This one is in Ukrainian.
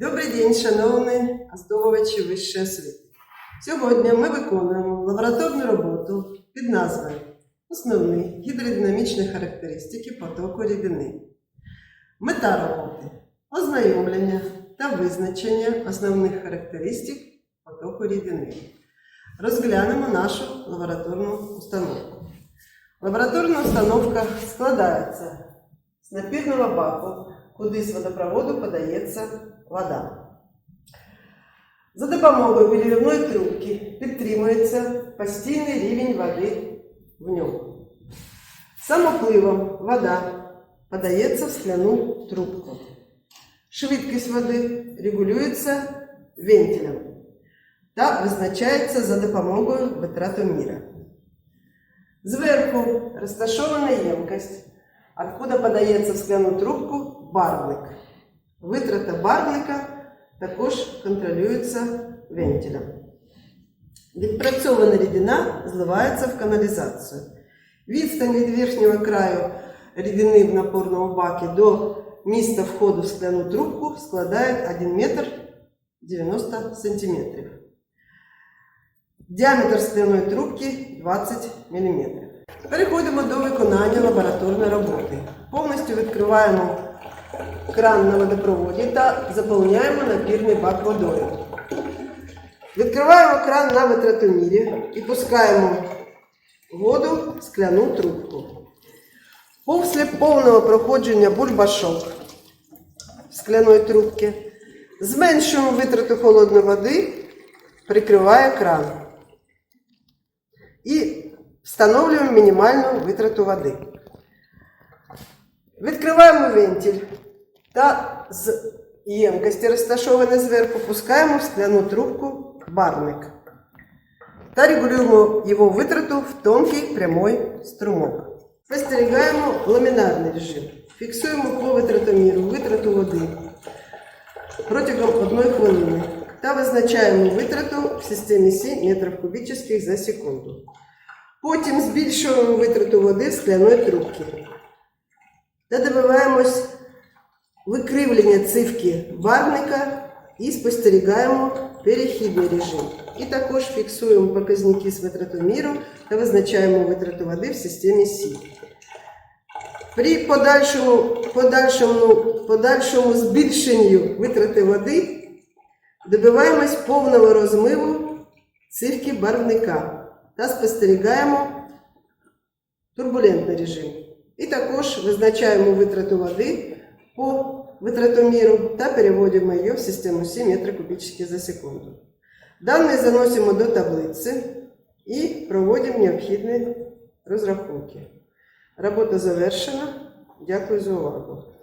Добрий день, шановні здобувачі вищої освіти. Сьогодні ми виконуємо лабораторну роботу під назвою Основні гідродинамічні характеристики потоку рідини. Мета роботи ознайомлення та визначення основних характеристик потоку рідини. Розглянемо нашу лабораторну установку. Лабораторна установка складається з напірного баку, куди з водопроводу подається вода. За допомогою переливної трубки підтримується постійний рівень води в ньому. Самопливом вода подається в скляну трубку. Швидкість води регулюється вентилем та визначається за допомогою витратоміра. Зверху розташована ємкость, откуда подається в скляну трубку барвник. Витрата барвника також контролюється вентилем. Відпрацьована рідина зливається в каналізацію. Відстань від верхнього краю рідини в напорному бакі до місця входу в скляну трубку складає 1 метр 90 сантиметрів. Діаметр скляної трубки 20 мм. Переходимо до виконання лабораторної роботи. Повністю відкриваємо Кран на водопроводі та заповняємо напірний бак водою. Відкриваємо кран на витратомірі і пускаємо воду в скляну трубку. Після повного проходження бульбашок скляної трубки зменшуємо витрату холодної води, прикриває кран і встановлюємо мінімальну витрату води. Відкриваємо вентиль та з ємкості, розташованої зверху, пускаємо в скляну трубку барник та регулюємо його витрату в тонкий прямой струмок. Спостерігаємо ламінарний режим. Фіксуємо по витратоміру витрату води протягом 1 хвилини та визначаємо витрату в системі Сі метрів кубічних за секунду. Потім збільшуємо витрату води в скляної трубки та добиваємось викривлення цивки барвника і спостерігаємо перехідний режим. І також фіксуємо показники з витратоміру та визначаємо витрату води в системі Сі. При подальшому, подальшому, подальшому збільшенню витрати води добиваємось повного розмиву цивки барвника та спостерігаємо турбулентний режим. І також визначаємо витрату води по витратоміру та переводимо її в систему 7 метрів кубічних за секунду. Дані заносимо до таблиці і проводимо необхідні розрахунки. Робота завершена. Дякую за увагу.